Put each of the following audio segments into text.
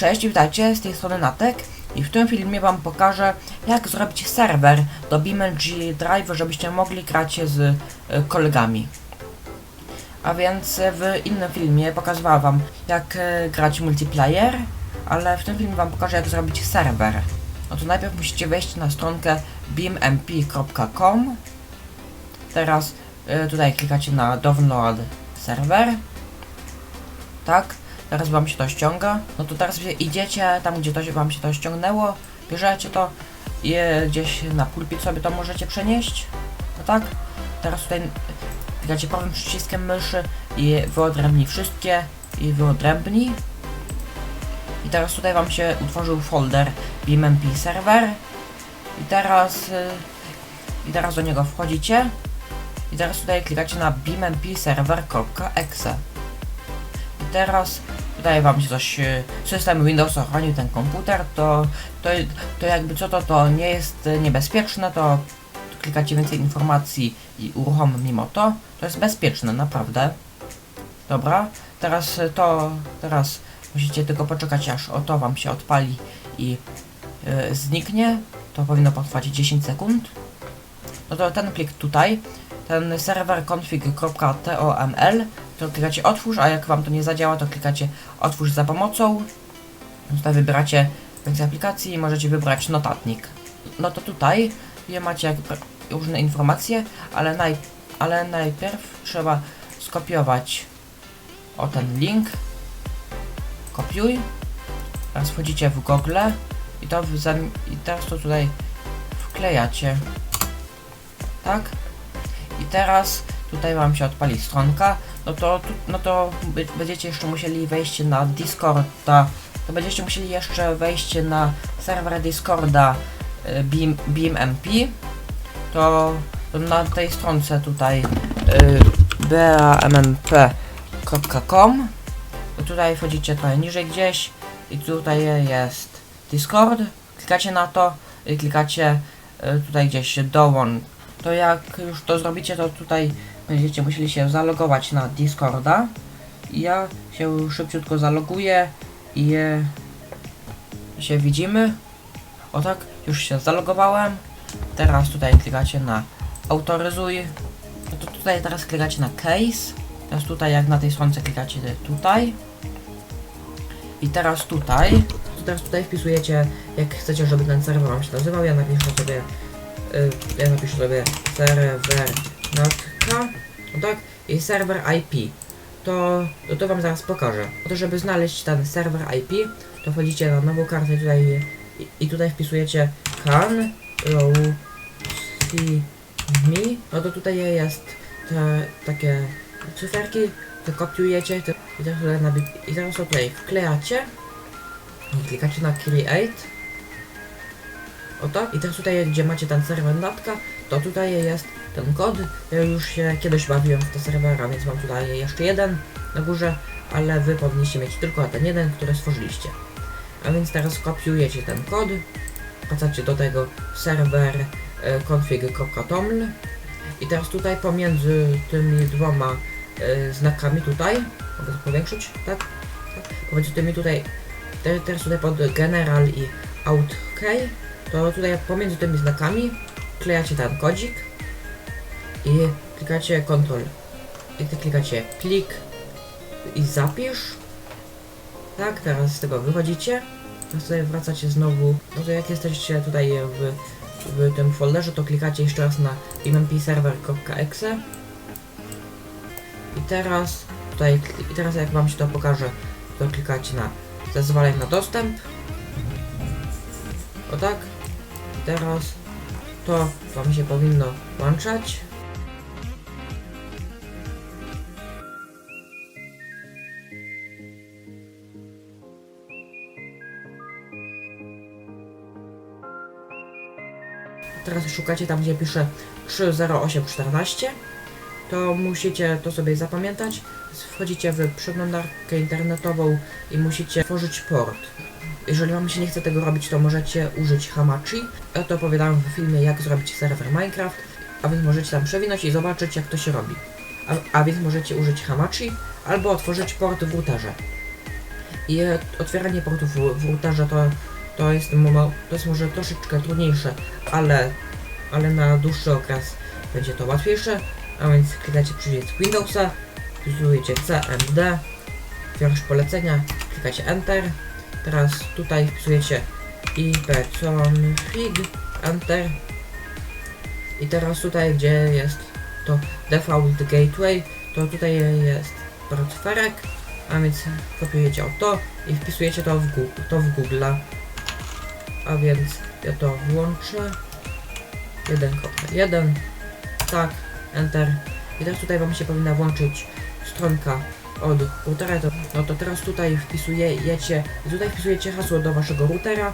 Cześć, witajcie, z tej strony Natek i w tym filmie wam pokażę jak zrobić serwer do BeamNG Drive, żebyście mogli grać z y, kolegami. A więc y, w innym filmie pokazywałem wam jak y, grać multiplayer, ale w tym filmie wam pokażę jak zrobić serwer. No to najpierw musicie wejść na stronkę beammp.com Teraz tutaj klikacie na download serwer. Tak, teraz wam się to ściąga. No to teraz idziecie tam, gdzie to wam się to ściągnęło, bierzecie to i gdzieś na pulpit sobie to możecie przenieść. No tak. Teraz tutaj klikacie prawym przyciskiem myszy i wyodrębnij wszystkie i wyodrębnij. I teraz tutaj wam się utworzył folder BeamMP server. I teraz y, i teraz do niego wchodzicie. I teraz tutaj klikacie na beampserver.exe. I teraz tutaj wam się coś, y, system Windows ochronił ten komputer, to, to, to jakby co to, to nie jest niebezpieczne, to klikacie więcej informacji i uruchom mimo to, to jest bezpieczne, naprawdę. Dobra, teraz to, teraz musicie tylko poczekać aż o to wam się odpali i y, zniknie, to powinno potrwać 10 sekund. No to ten plik tutaj, ten serwer config.toml, to klikacie otwórz, a jak wam to nie zadziała, to klikacie otwórz za pomocą. Tutaj wybieracie więcej aplikacji i możecie wybrać notatnik. No to tutaj macie jak różne informacje, ale, naj, ale najpierw trzeba skopiować o ten link. Kopiuj. Teraz wchodzicie w Google i to w i teraz to tutaj wklejacie. Tak? I teraz tutaj wam się odpali stronka, no to, no to będziecie jeszcze musieli wejść na Discorda, to będziecie musieli jeszcze wejść na serwer Discorda y, Beam, BeamMP, to, na tej stronce tutaj y, beammp.com to tutaj wchodzicie trochę niżej gdzieś i tutaj jest Discord, klikacie na to i klikacie y, tutaj gdzieś dołącz to jak już to zrobicie, to tutaj będziecie musieli się zalogować na Discorda. Ja się szybciutko zaloguję i się widzimy. O tak, już się zalogowałem. Teraz tutaj klikacie na autoryzuj. No to tutaj teraz klikacie na case. Teraz tutaj jak na tej stronce klikacie tutaj. I teraz tutaj. Teraz tutaj wpisujecie jak chcecie, żeby ten serwer wam się nazywał. Ja napiszę sobie y, ja napiszę sobie serwer notka, no tak, i serwer IP. To, to, to wam zaraz pokażę. To żeby znaleźć ten serwer IP, to wchodzicie na nową kartę tutaj i, i tutaj wpisujecie can see me. No to tutaj jest te takie cyferki, to kopiujecie to, i, teraz nabi- i teraz tutaj wklejacie i klikacie na create Oto. I teraz tutaj, gdzie macie ten serwer natka, to tutaj jest ten kod. Ja już się kiedyś bawiłem w te serwera, więc mam tutaj jeszcze jeden na górze, ale wy powinniście mieć tylko ten jeden, który stworzyliście. A więc teraz kopiujecie ten kod, wracacie do tego serwer e, config.toml i teraz tutaj pomiędzy tymi dwoma e, znakami tutaj, mogę to powiększyć, tak? tak? Pomiędzy tymi tutaj, te, teraz tutaj pod general i out key to tutaj pomiędzy tymi znakami klejacie ten kodzik i klikacie Ctrl i ty klikacie klik i zapisz. Tak, teraz z tego wychodzicie. Teraz tutaj wracacie znowu. No to jak jesteście tutaj w, w tym folderze to klikacie jeszcze raz na mmpserver.exe i teraz tutaj i teraz jak wam się to pokaże to klikacie na zezwoleń na dostęp. O tak. Teraz to wam się powinno włączać. Teraz szukacie tam, gdzie pisze 30814. To musicie to sobie zapamiętać. Wchodzicie w przeglądarkę internetową i musicie tworzyć port. Jeżeli wam się nie chce tego robić, to możecie użyć Hamachi. Ja to opowiadałem w filmie, jak zrobić serwer Minecraft, a więc możecie tam przewinąć i zobaczyć, jak to się robi. A, a więc możecie użyć Hamachi albo otworzyć port w routerze. I otwieranie portów w, w routerze to, to, jest, to jest może troszeczkę trudniejsze, ale, ale na dłuższy okres będzie to łatwiejsze. A więc klikacie przycisk Windowsa, wpisujecie CMD, otwierasz polecenia, klikacie Enter. Teraz tutaj wpisujecie ipconfig, Enter. I teraz tutaj, gdzie jest to default gateway, to tutaj jest portferek, a więc kopiujecie to i wpisujecie to w Google, to w Google. A więc ja to włączę. 1.1 tak, Enter. I teraz tutaj Wam się powinna włączyć stronka od routera. To, no to teraz tutaj wpisujecie, tutaj wpisujecie hasło do Waszego routera.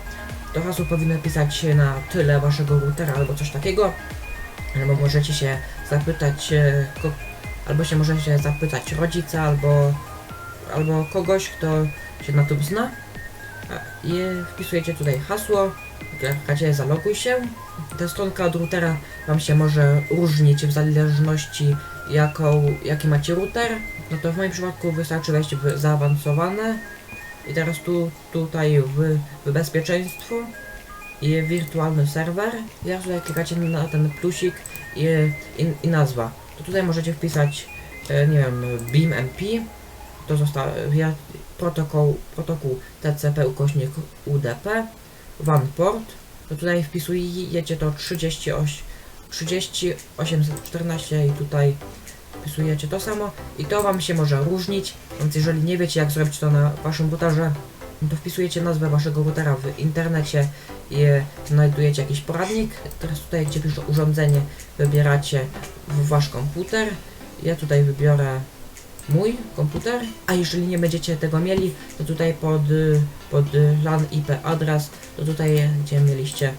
To hasło powinno pisać się na tyle Waszego routera albo coś takiego. Albo możecie się zapytać, e, albo się możecie zapytać rodzica, albo, albo kogoś, kto się na tym zna. I wpisujecie tutaj hasło, klikacie zaloguj się. Ta stronka od routera Wam się może różnić w zależności jaką, jaki macie router. No to w moim przypadku wystarczy wejść w zaawansowane i teraz tu, tutaj w, w bezpieczeństwo i wirtualny serwer. I teraz tutaj klikacie na ten plusik i, i, i nazwa. To tutaj możecie wpisać, e, nie wiem, BeamMP, to zostało protokół, protokół TCP ukośnik UDP, OnePort, to tutaj wpisujecie to 38, 30814 i tutaj wpisujecie to samo i to wam się może różnić, więc jeżeli nie wiecie jak zrobić to na waszym routerze, to wpisujecie nazwę waszego routera w internecie i znajdujecie jakiś poradnik. Teraz tutaj gdzie pisze urządzenie wybieracie w wasz komputer. Ja tutaj wybiorę mój komputer, a jeżeli nie będziecie tego mieli, to tutaj pod, pod LAN IP adres, to tutaj gdzie mieliście,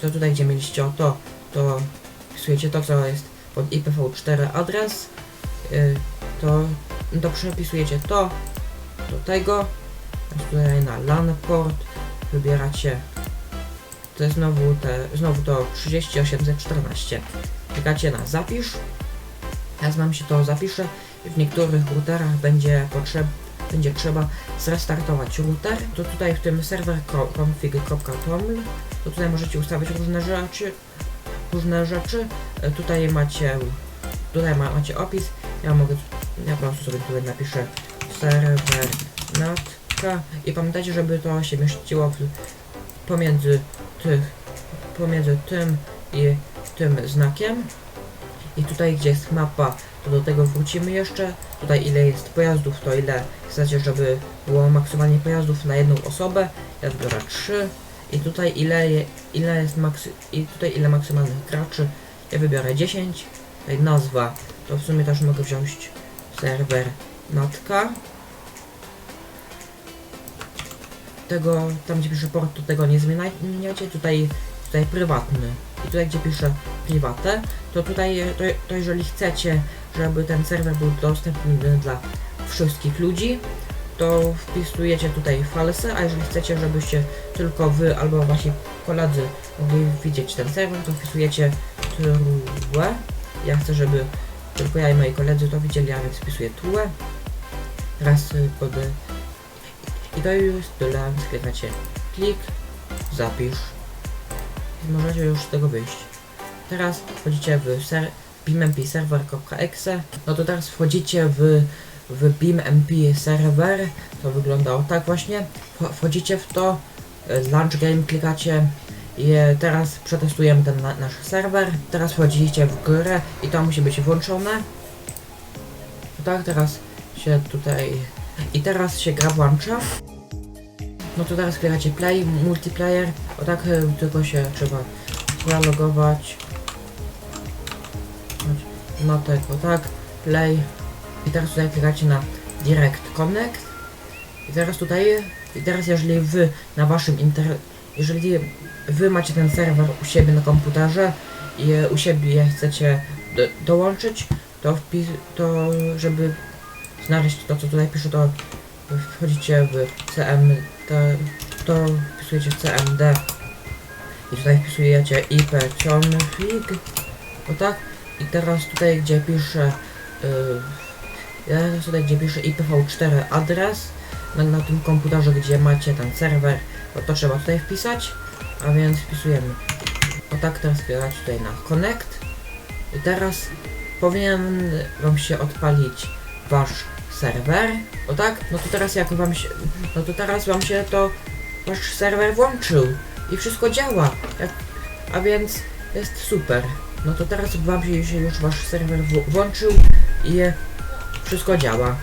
to tutaj gdzie mieliście to, to wpisujecie to co jest pod IPv4 adres, y, to, to przepisujecie to do tego, tutaj na LAN port wybieracie to jest znowu te, znowu to 30814 klikacie na zapisz. Teraz nam się to zapisze w niektórych routerach będzie potrzeb, będzie trzeba zrestartować router, to tutaj w tym serwer config.toml to tutaj możecie ustawić różne rzeczy, różne rzeczy. E, Tutaj macie, tutaj ma, macie opis. Ja mogę, ja po prostu sobie tutaj napiszę serwer natka i pamiętajcie, żeby to się mieściło w, pomiędzy tych, pomiędzy tym i tym znakiem. I tutaj gdzie jest mapa, to do tego wrócimy jeszcze. Tutaj ile jest pojazdów, to ile chcecie, żeby było maksymalnie pojazdów na jedną osobę. Ja wybiorę 3. I tutaj ile, je, ile jest maksy, i tutaj ile maksymalnych graczy. Ja wybiorę 10. Tutaj nazwa, to w sumie też mogę wziąć serwer natka. Tego, tam gdzie pisze port, to tego nie zmieniacie. Tutaj, tutaj prywatny. I tutaj gdzie pisze private, to tutaj, to, to jeżeli chcecie, żeby ten serwer był dostępny dla wszystkich ludzi, to wpisujecie tutaj false, a jeżeli chcecie, żebyście tylko wy albo wasi koledzy mogli widzieć ten serwer, to wpisujecie true. Ja chcę, żeby tylko ja i moi koledzy to widzieli, a więc wpisuję true. Raz pod... I to już tyle, klikacie klik, zapisz i możecie już z tego wyjść. Teraz wchodzicie w ser beammp server.exe, no to teraz wchodzicie w, w beammp server, to wyglądało tak właśnie, Wch- wchodzicie w to, e, launch game klikacie i e, teraz przetestujemy ten na, nasz serwer, teraz wchodzicie w grę i to musi być włączone. No tak, teraz się tutaj, i teraz się gra włącza. No to teraz klikacie play, multiplayer, o tak e, tylko się trzeba zalogować. No tego, tak, play. I teraz tutaj klikacie na Direct Connect. I teraz tutaj, i teraz jeżeli wy na waszym inter... Jeżeli wy macie ten serwer u siebie na komputerze i u siebie chcecie do, dołączyć, to wpis... to żeby znaleźć to co tutaj pisze, to wchodzicie w CM... to, to wpisujecie CMD i tutaj wpisujecie IP config. O tak. I teraz tutaj gdzie piszę yy, ja teraz tutaj gdzie piszę IPv4 adres na, na tym komputerze, gdzie macie ten serwer, to, to trzeba tutaj wpisać, a więc wpisujemy. O tak teraz wpisać tutaj na connect i teraz powinien wam się odpalić wasz serwer, o tak? No to teraz jak wam się, no to teraz wam się to wasz serwer włączył i wszystko działa, a więc jest super. No to teraz wam się już wasz serwer włączył i wszystko działa.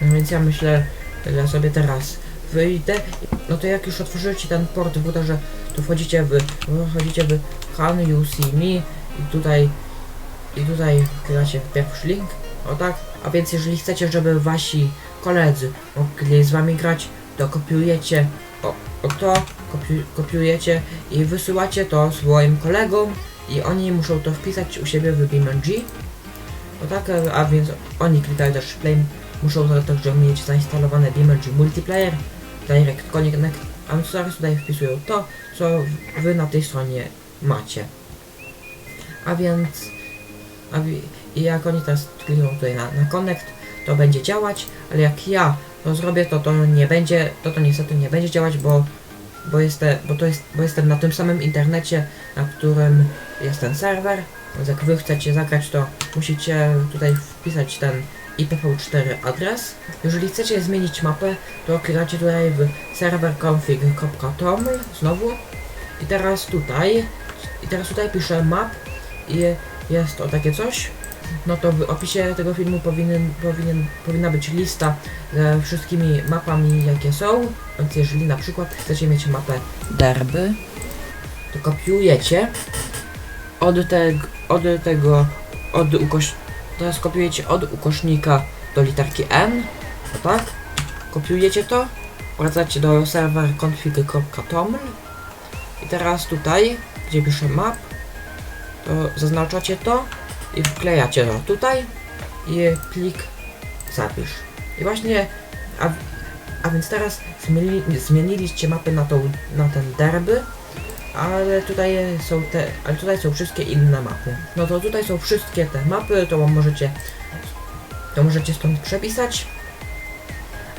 No Więc ja myślę, że ja sobie teraz wyjdę. No to jak już otworzycie ten port w routerze, to wchodzicie w, wchodzicie w Can You See Me i tutaj i tutaj klikacie w pierwszy link. O tak. A więc jeżeli chcecie, żeby wasi koledzy mogli z wami grać, to kopiujecie o, o to, kopi, kopiujecie i wysyłacie to swoim kolegom i oni muszą to wpisać u siebie w BeamNG. No tak, a- więc oni klikają też play, muszą także mieć zainstalowane BeamNG Multiplayer, Direct Connect, a więc tutaj wpisują to, co wy na tej stronie macie. A więc, a i jak oni teraz klikną tutaj na, na Connect, to będzie działać, ale jak ja to zrobię, to to nie będzie, to to niestety nie będzie działać, bo bo, jestem, bo, to jest, bo jestem na tym samym internecie, na którym jest ten serwer, więc jak wy chcecie zagrać, to musicie tutaj wpisać ten IPv4 adres. Jeżeli chcecie zmienić mapę, to klikacie tutaj w serverconfig.toml znowu i teraz tutaj i teraz tutaj piszę map i jest o takie coś. No to w opisie tego filmu powinien, powinien, powinna być lista ze wszystkimi mapami jakie są. Więc jeżeli na przykład chcecie mieć mapę derby, to kopiujecie od, teg, od tego, od ukoś... Teraz kopiujecie od ukośnika do literki N, o tak? Kopiujecie to, wracacie do serwer config.toml i teraz tutaj, gdzie piszę map, to zaznaczacie to i wklejacie to tutaj i klik zapisz. I właśnie, a, a więc teraz zmienili, zmieniliście mapy na, tą, na ten derby, ale tutaj są te, ale tutaj są wszystkie inne mapy. No to tutaj są wszystkie te mapy, to możecie, to możecie stąd przepisać.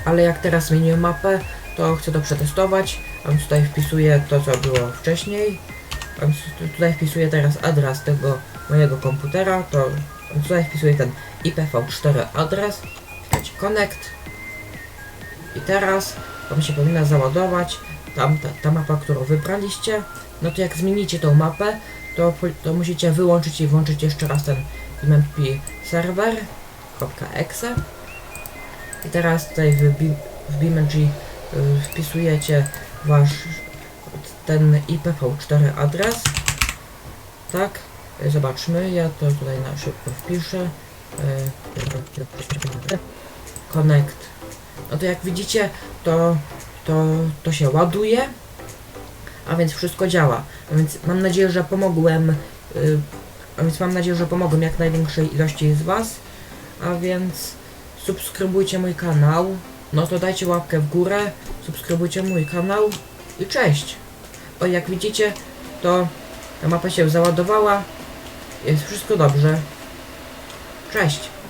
Ale jak teraz zmieniłem mapę, to chcę to przetestować, a więc tutaj wpisuję to, co było wcześniej. A więc tu- tutaj wpisuję teraz adres tego mojego komputera, to tutaj wpisuję ten IPv4 adres, wpisać connect. I teraz wam się powinna załadować tam ta, mapa, którą wybraliście. No to jak zmienicie tą mapę, to, to musicie wyłączyć i włączyć jeszcze raz ten MMP server.exe i teraz tutaj w, w y, wpisujecie wasz ten IPv4 adres. Tak zobaczmy ja to tutaj na szybko wpiszę. Y, connect. No to jak widzicie to to, to się ładuje a więc wszystko działa. A więc mam nadzieję, że pomogłem y, a więc mam nadzieję, że pomogłem jak największej ilości z was. A więc subskrybujcie mój kanał. No to dajcie łapkę w górę subskrybujcie mój kanał i cześć. O jak widzicie to ta mapa się załadowała jest wszystko dobrze. Cześć